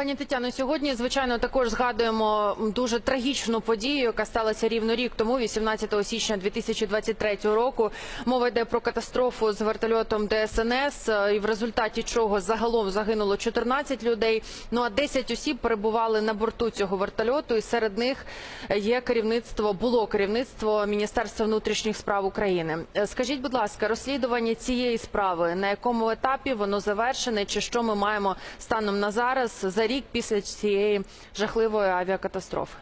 Пані Тетяно, сьогодні звичайно також згадуємо дуже трагічну подію, яка сталася рівно рік тому, 18 січня 2023 року. Мова йде про катастрофу з вертольотом ДСНС, е, і в результаті чого загалом загинуло 14 людей. Ну а 10 осіб перебували на борту цього вертольоту, і серед них є керівництво, було керівництво Міністерства внутрішніх справ України. Е, Скажіть, будь ласка, розслідування цієї справи на якому етапі воно завершене? Чи що ми маємо станом на зараз за рік після цієї жахливої авіакатастрофи?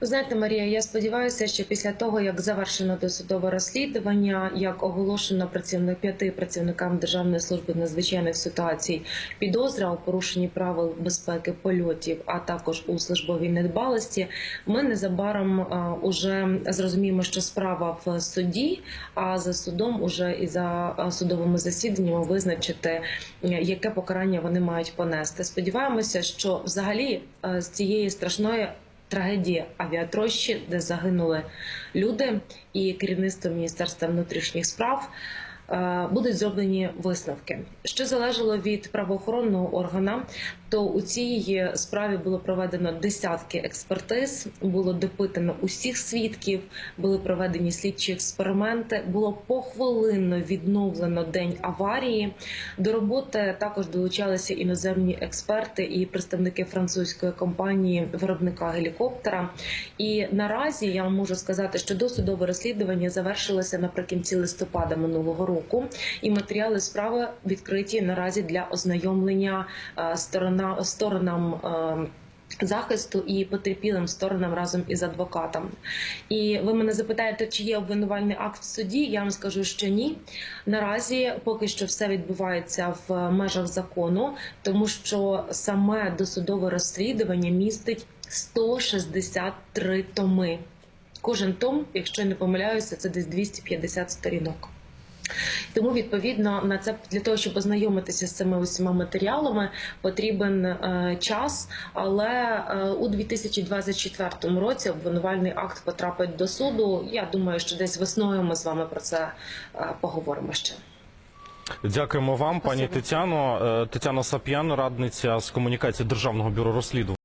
Ви знаєте, Марія, я сподіваюся, що після того, як завершено досудове розслідування, як оголошено працівник п'яти працівникам Державної служби надзвичайних ситуацій підозра у порушенні правил безпеки польотів, а також у службовій недбалості, ми незабаром а, уже зрозуміємо, що справа в суді, а за судом уже і за судовими засіданнями визначити, е, яке покарання вони мають понести. Сподіваємося, що взагалі е, з цієї страшної трагедії авіатрощі, де загинули люди, і керівництво Міністерства внутрішніх справ будуть зроблені висновки. Що залежало від правоохоронного органа, то у цій справі було проведено десятки експертиз, було допитано усіх свідків, були проведені слідчі експерименти, було похвилинно відновлено день аварії. До роботи також долучалися іноземні експерти і представники французької компанії виробника гелікоптера. І наразі я можу сказати, що досудове розслідування завершилося наприкінці листопада минулого року, і матеріали справи відкриті наразі для ознайомлення е, сторона сторонам. е, Захисту і потерпілим сторонам разом із адвокатом. І ви мене запитаєте, чи є обвинувальний акт в суді? Я вам скажу, що ні. Наразі поки що все відбувається в межах закону, тому що саме досудове розслідування містить 163 томи. Кожен том, якщо не помиляюся, це десь 250 сторінок. Тому відповідно на це для того, щоб ознайомитися з цими усіма матеріалами, потрібен е, час. Але е, у 2024 році обвинувальний акт потрапить до суду. Я думаю, що десь весною ми з вами про це е, поговоримо ще. Дякуємо вам, пані Спасибо. Тетяно. Е, Тетяна Сап'ян, радниця з комунікації Державного бюро розслідувань.